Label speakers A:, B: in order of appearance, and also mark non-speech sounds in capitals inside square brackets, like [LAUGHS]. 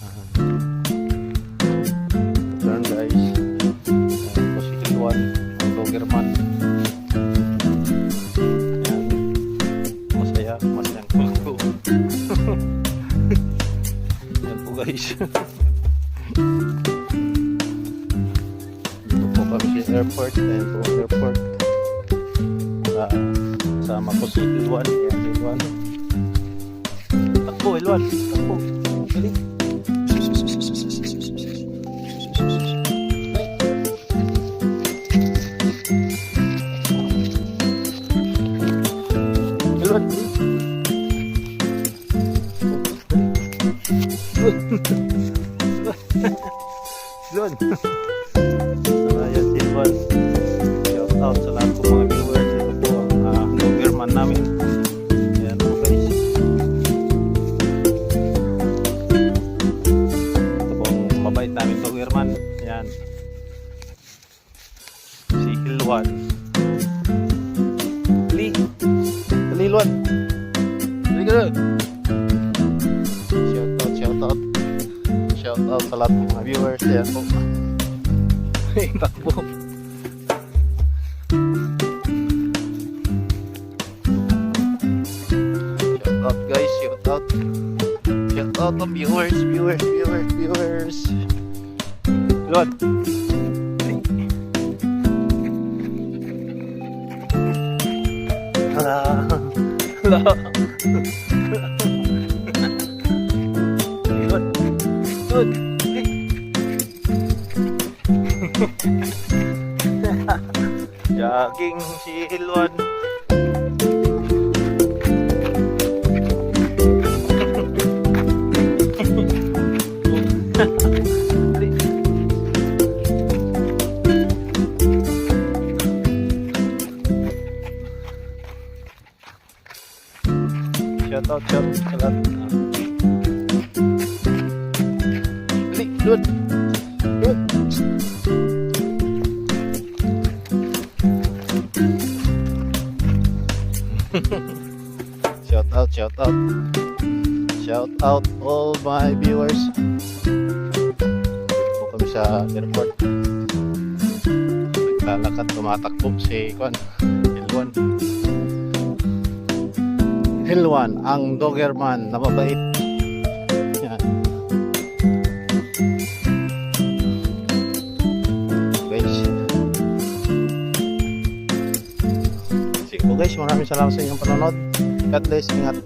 A: Yan guys. Po si Kilwan, ang Dogerman. Yan. Masaya, masayang kulko. [LAUGHS] Yan po guys. Dito po kami sa airport. Yan po ang airport. Sa, sama ko si Ilwan. Yan si Ilwan. Takbo, Ilwan. Takbo. Dali. Ilwan. Ilwan. Ayan si Ilwan. Shout out sa lahat po mga viewers. Ito po ang uh, Doberman namin. Ayan po guys. Ito po ang mabait namin Doberman. Ayan. Si Ilwan. Dali Ilwan. Dali ka na. Shout out, shout out. Shout out sa lahat po mga viewers. Ayan po. Takbo. Shout out guys, shout out. Shout out to viewers, viewers, viewers, viewers. Lord. Ah. Lord. Lord. [LAUGHS] Lord. Jogging si Ilwan. Shout out, shout out sa lahat. Dali, [LAUGHS] doon. Doon. Shout out, shout out. Shout out all my viewers. Dito kami sa airport. Naglalakad, tumatakbo si Kwan. Hilwan. Hilwan, ang Dogerman na mabait. Guys. Sige guys, maraming salamat sa inyong panonood. God bless, ingat.